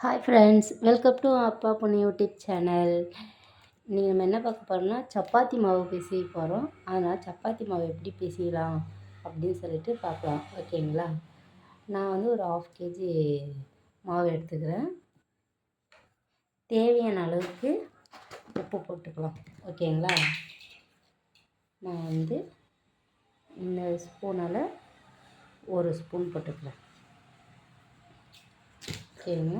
Hi friends welcome to அப்பா பொண்ணு YouTube channel நீங்கள் நம்ம என்ன பார்க்க போகிறோம்னா சப்பாத்தி மாவு பிசைய போகிறோம் அதனால் சப்பாத்தி மாவு எப்படி பிசையலாம் அப்படின்னு சொல்லிட்டு பார்க்கலாம். ஓகேங்களா நான் வந்து ஒரு ஆஃப் கேஜி மாவு எடுத்துக்கிறேன். தேவையான அளவுக்கு உப்பு போட்டுக்கலாம். ஓகேங்களா நான் வந்து இந்த ஸ்பூனால் ஒரு ஸ்பூன் போட்டுக்கிறேன். ஓகேங்க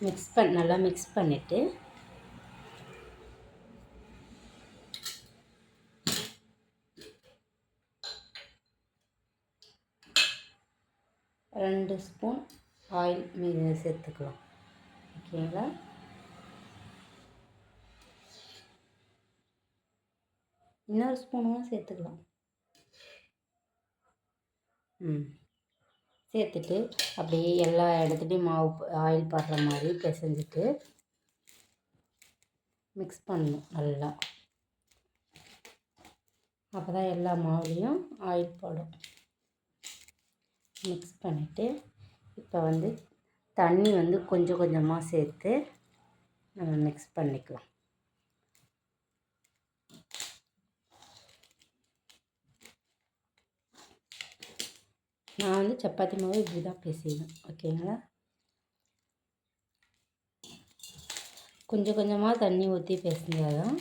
மிக்ஸ் பண்ண நல்லா மிக்ஸ் பண்ணிவிட்டு ரெண்டு ஸ்பூன் ஆயில் மீது சேர்த்துக்கலாம். ஓகேங்களா? இன்னொரு ஸ்பூனும் சேர்த்துக்கலாம். ம். சேர்த்துட்டு அப்படியே எல்லா இடத்துலையும் மாவு ஆயில் படுற மாதிரி பிசைஞ்சிட்டு மிக்ஸ் பண்ணணும் நல்லா. அப்போ தான் எல்லா மாவுலேயும் ஆயில் போடும். மிக்ஸ் பண்ணிவிட்டு இப்போ வந்து தண்ணி வந்து கொஞ்சம் கொஞ்சமாக சேர்த்து நம்ம மிக்ஸ் பண்ணிக்கலாம். நான் வந்து சப்பாத்தி மாவு இப்படி தான் பேசிடுவேன். ஓகேங்களா? கொஞ்சம் கொஞ்சமாக தண்ணி ஊற்றி பேசினா தான்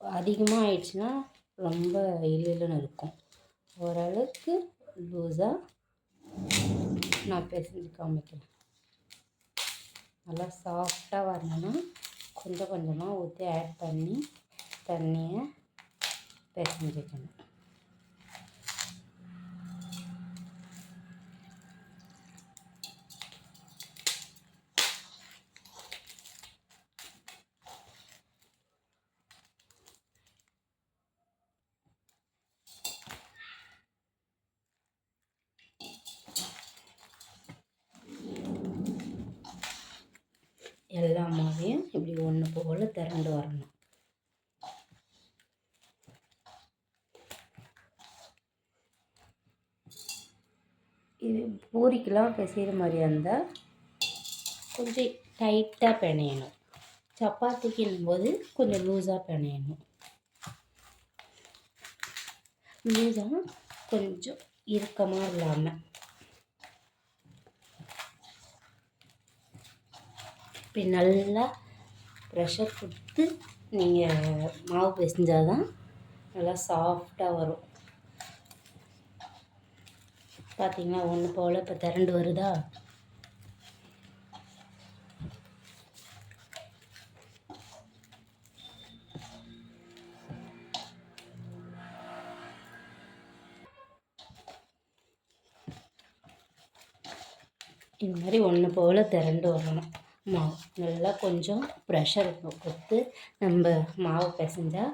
அதிகமாக ஆயிடுச்சுன்னா ரொம்ப இழுன்னு இருக்கும். ஓரளவுக்கு லூஸாக நான் பிசைஞ்சு காமிக்கிறேன். நல்லா சாஃப்டாக வரணும்னா கொஞ்சம் கொஞ்சமாக ஊற்றி ஆட் பண்ணி தண்ணியை பிசைஞ்சிக்கணும் எல்லா மாவையும் இப்படி ஒன்று போல் திரண்டு வரணும். இது பூரிக்கெலாம் பிசைகிற மாதிரியா இருந்தால் கொஞ்சம் டைட்டாக பிணையணும். சப்பாத்திக்குன்னும் போது கொஞ்சம் லூஸாக பிணையணும். லூஸாக கொஞ்சம் இறுக்கமாக இல்லாமல் இப்படி நல்லா ப்ரெஷர் கொடுத்து நீங்கள் மாவு பிசைஞ்சால் தான் நல்லா சாஃப்டாக வரும். பார்த்திங்கன்னா ஒன்று போல் இப்போ திரண்டு வருதா? இது மாதிரி ஒன்று போல் திரண்டு வரணும். மாவு நல்லா கொஞ்சம் ப்ரெஷர் கொடுத்து நம்ம மாவு பிசைஞ்சால்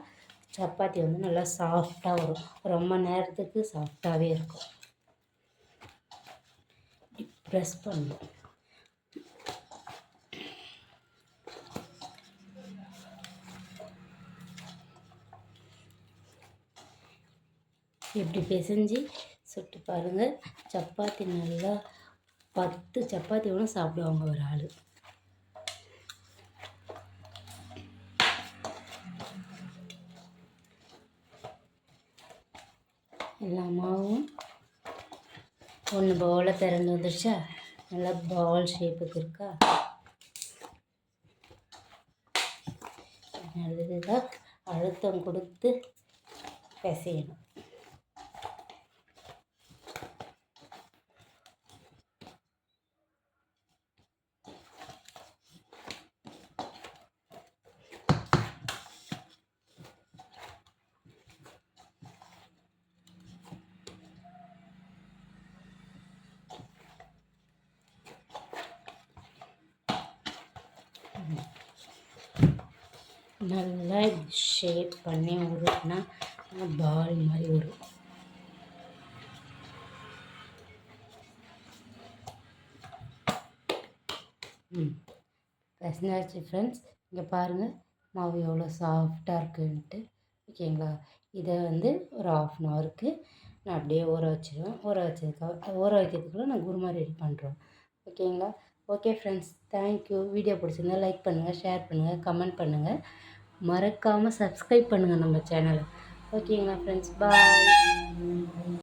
சப்பாத்தி வந்து நல்லா சாஃப்டாக வரும். ரொம்ப நேரத்துக்கு சாஃப்டாகவே இருக்கும். ப்ரெஸ் பண்ணும் இப்படி பிசைஞ்சு சுட்டு பாருங்கள் சப்பாத்தி நல்லா பத்து சப்பாத்தி கூட சாப்பிடுவாங்க ஒரு ஆள். எல்லா மாவும் ஒன்று பவுலில் திறந்து வந்துடுச்சா நல்லா பால் ஷேப்புக்கு இருக்கா நல்லதாக அழுத்தம் கொடுத்து பிசையணும் நல்லா ஷேப் பண்ணி உருட்டினா பால் மாதிரி வரும். ம். பசனாச்சு ஃப்ரெண்ட்ஸ் இங்கே பாருங்கள் மாவு எவ்வளோ சாஃப்டாக இருக்குன்ட்டு. ஓகேங்களா? இதை வந்து ஒரு ஆஃப் அன் ஹவருக்கு நான் அப்படியே ஊற வச்சுருவேன். ஊற வச்சதுக்காக ஊற வைக்கிறதுக்குள்ளே நான் குருமா ரெடி பண்ணுறோம் ஓகேங்களா? Okay friends thank you video பிடிச்சிருந்தா லைக் பண்ணுங்கள் ஷேர் பண்ணுங்கள் கமெண்ட் பண்ணுங்கள் மறக்காமல் சப்ஸ்கிரைப் பண்ணுங்கள் நம்ம சேனலை ஓகேங்களா ஃப்ரெண்ட்ஸ் பாய்